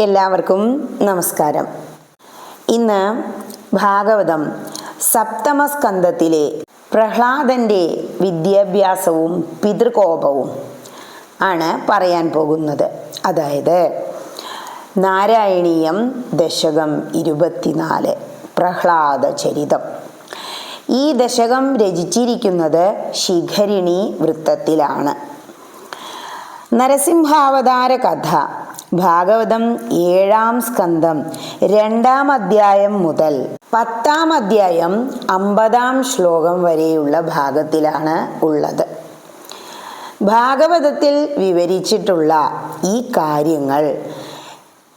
എല്ലാവർക്കും നമസ്കാരം. ഇന്ന് ഭാഗവതം സപ്തമസ്കന്ധത്തിലെ പ്രഹ്ലാദന്റെ വിദ്യാഭ്യാസവും പിതൃകോപവും ആണ് പറയാൻ പോകുന്നത്. അതായത് നാരായണീയം ദശകം ഇരുപത്തിനാല് പ്രഹ്ലാദ ചരിതം. ഈ ദശകം രചിച്ചിരിക്കുന്നത് ശിഖരിണി വൃത്തത്തിലാണ്. നരസിംഹാവതാര കഥ ഭാഗവതം ഏഴാം സ്കന്ധം രണ്ടാം അധ്യായം മുതൽ പത്താം അധ്യായം അമ്പതാം ശ്ലോകം വരെയുള്ള ഭാഗത്തിലാണ് ഉള്ളത്. ഭാഗവതത്തിൽ വിവരിച്ചിട്ടുള്ള ഈ കാര്യങ്ങൾ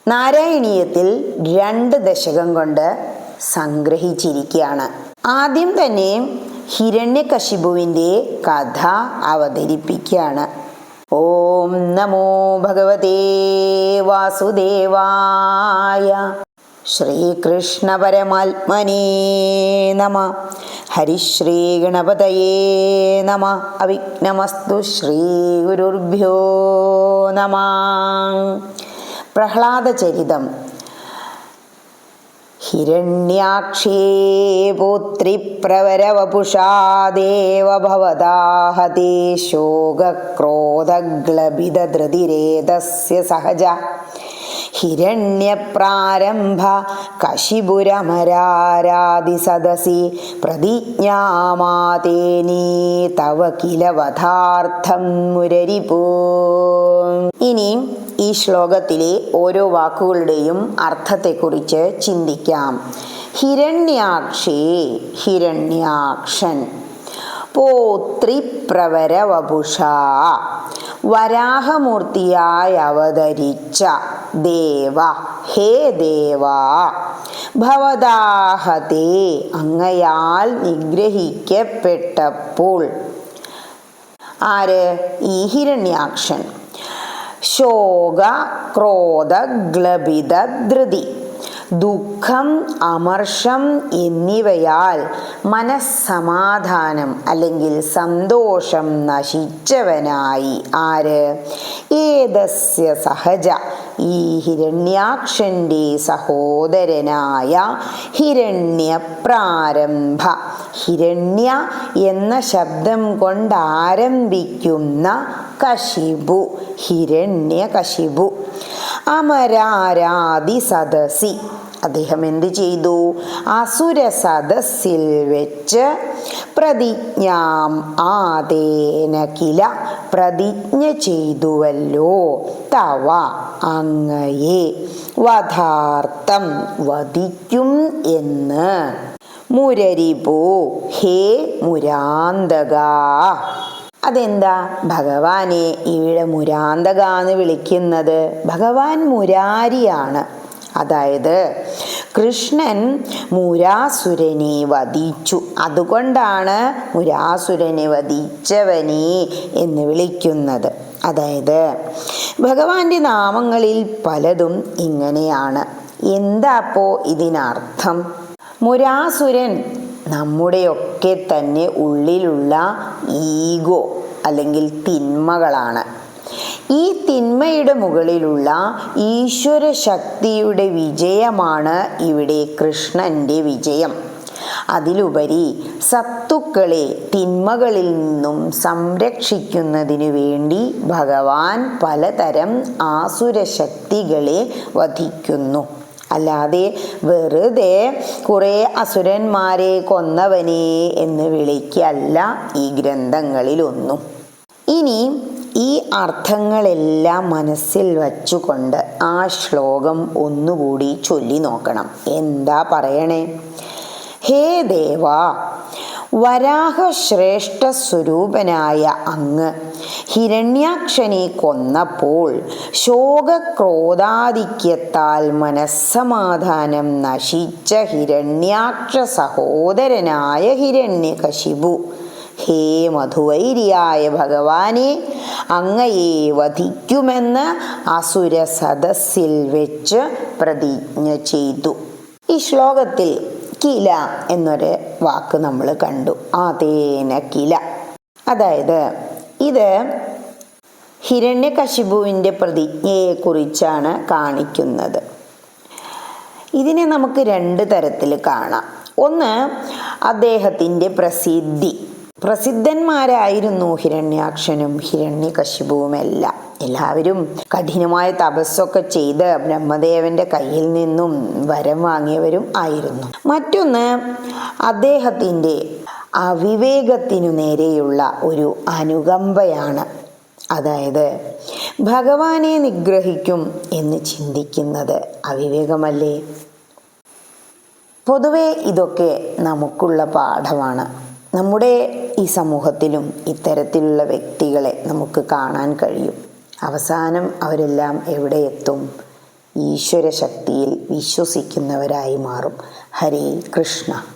നാരായണീയത്തിൽ രണ്ട് ദശകം കൊണ്ട് സംഗ്രഹിച്ചിരിക്കുകയാണ്. ആദ്യം തന്നെ ഹിരണ്യകശിപുവിന്റെ കഥ അവതരിപ്പിക്കുകയാണ്. ഓം നമോ ഭഗവതേ വാസുദേവായ. ശ്രീകൃഷ്ണ പരമാത്മനേ നമ. ഹരിശ്രീ ഗണപതയേ നമ. അവിഘ്നമസ്തു ശ്രീ ഗുരുഭ്യോ നമ. പ്രഹ്ലാദചരിതം ഹിരണ്യാക്ഷേ പുത്രിപ്രവരവപുഷാ ദേവഭവതാഹതേ ശോകക്രോധഗ്ലഭിതധൃതിരേതസ്യ സഹജ ഹിരണ്യപ്രാരംഭ കശിപുരമരാരാദിസദസി പ്രതിജ്ഞാമാതേനീ തവ കില വധാർത്ഥം മുരരിപൂ. ഇനി ഈ ശ്ലോകത്തിലെ ഓരോ വാക്കുകളുടെയും അർത്ഥത്തെക്കുറിച്ച് ചിന്തിക്കാം. ഹിരണ്യാക്ഷേ ഹിരണ്യാക്ഷൻ. പോത്രിപ്രവരവപുഷ. വരാഹമൂർത്തിയായി അവതരിച്ച ദേവ ഹേ ദേവ ഭവദാഹതേ അങ്ങയാൽ നിഗ്രഹിക്കപ്പെട്ടപ്പോൾ. ആര്? ഈ ഹിരണ്യാക്ഷൻ. ശോക ക്രോധ ഗ്ലബിത ധൃതി. ദുഃഖം അമർഷം എന്നിവയാൽ മനസ്സമാധാനം അല്ലെങ്കിൽ സന്തോഷം നശിച്ചവനായി. ആര്? ഏതസ്യ സഹജ. ഈ ഹിരണ്യാക്ഷന്റെ സഹോദരനായ ഹിരണ്യപ്രാരംഭ. ഹിരണ്യ എന്ന ശബ്ദം കൊണ്ട് ആരംഭിക്കുന്ന കശിബു ഹിരണ്യകശിബു അമരാരാതി സദസി അദ്ദേഹം എന്ത് ചെയ്തു? അസുര സദസ്സിൽ വെച്ച് പ്രതിജ്ഞാം ആദേന കില പ്രതിജ്ഞ ചെയ്തുവല്ലോ. തവ അങ്ങയെ വധാർത്ഥം വധിക്കും എന്ന്. മുരരിപോ ഹേ മുരാന്തക. അതെന്താ? ഭഗവാനെ ഇവിടെ മുരാന്തക എന്ന് വിളിക്കുന്നത്. ഭഗവാൻ മുരാരിയാണ്. അതായത് കൃഷ്ണൻ മുരാസുരനെ വധിച്ചു. അതുകൊണ്ടാണ് മുരാസുരനെ വധിച്ചവനെ എന്ന് വിളിക്കുന്നത്. അതായത് ഭഗവാന്റെ നാമങ്ങളിൽ പലതും ഇങ്ങനെയാണ്. എന്താപ്പോ ഇതിനർത്ഥം? മുരാസുരൻ നമ്മുടെയൊക്കെ തന്നെ ഉള്ളിലുള്ള ഈഗോ അല്ലെങ്കിൽ തിന്മകളാണ്. ഈ തിന്മയുടെ മുകളിലുള്ള ഈശ്വര ശക്തിയുടെ വിജയമാണ് ഇവിടെ കൃഷ്ണന്റെ വിജയം. അതിലുപരി സത്തുക്കളെ തിന്മകളിൽ നിന്നും സംരക്ഷിക്കുന്നതിനു വേണ്ടി ഭഗവാൻ പലതരം ആസുര ശക്തികളെ വധിക്കുന്നു. അല്ലാതെ വെറുതെ കുറേ അസുരന്മാരെ കൊന്നവനെ എന്ന് വിളിക്കല്ല ഈ ഗ്രന്ഥങ്ങളിലൊന്നും. ഇനി ഈ അർത്ഥങ്ങളെല്ലാം മനസ്സിൽ വച്ചുകൊണ്ട് ആ ശ്ലോകം ഒന്നുകൂടി ചൊല്ലി നോക്കണം. എന്താ പറയണേ? ഹേ ദേവ വരാഹശ്രേഷ്ഠ സ്വരൂപനായ അങ്ങ് ഹിരണ്യാക്ഷനെ കൊന്നപ്പോൾ ശോകക്രോധാധിക്യത്താൽ മനസ്സമാധാനം നശിച്ച ഹിരണ്യാക്ഷ സഹോദരനായ ഹിരണ്യകശിപു. ഹേ മധുവൈരിയായ ഭഗവാനെ അങ്ങയെ വധിക്കുമെന്ന് അസുര സദസ്സിൽ വെച്ച് പ്രതിജ്ഞ ചെയ്തു. ഈ ശ്ലോകത്തിൽ കില എന്നൊരു വാക്ക് നമ്മൾ കണ്ടു. ആതേന കില. അതായത് ഇത് ഹിരണ്യകശിപുവിന്റെ പ്രതിജ്ഞയെക്കുറിച്ചാണ് കാണിക്കുന്നത്. ഇതിനെ നമുക്ക് രണ്ട് തരത്തിൽ കാണാം. ഒന്ന് അദ്ദേഹത്തിന്റെ പ്രസിദ്ധി. പ്രസിദ്ധന്മാരായിരുന്നു ഹിരണ്യാക്ഷനും ഹിരണ്യകശിപുവുമെല്ലാം. എല്ലാവരും കഠിനമായ തപസ്സൊക്കെ ചെയ്ത് ബ്രഹ്മദേവന്റെ കയ്യിൽ നിന്നും വരം വാങ്ങിയവരും ആയിരുന്നു. മറ്റൊന്ന് അദ്ദേഹത്തിന്റെ അവിവേകത്തിനു നേരെയുള്ള ഒരു അനുകമ്പയാണ്. അതായത് ഭഗവാനെ നിഗ്രഹിക്കും എന്ന് ചിന്തിക്കുന്നത് അവിവേകമല്ലേ? പൊതുവെ ഇതൊക്കെ നമുക്കുള്ള പാഠമാണ്. നമ്മുടെ ഈ സമൂഹത്തിലും ഇത്തരത്തിലുള്ള വ്യക്തികളെ നമുക്ക് കാണാൻ കഴിയും. അവസാനം അവരെല്ലാം എവിടെ എത്തും? ഈശ്വര ശക്തിയിൽ വിശ്വസിക്കുന്നവരായി മാറും. ഹരേ കൃഷ്ണ.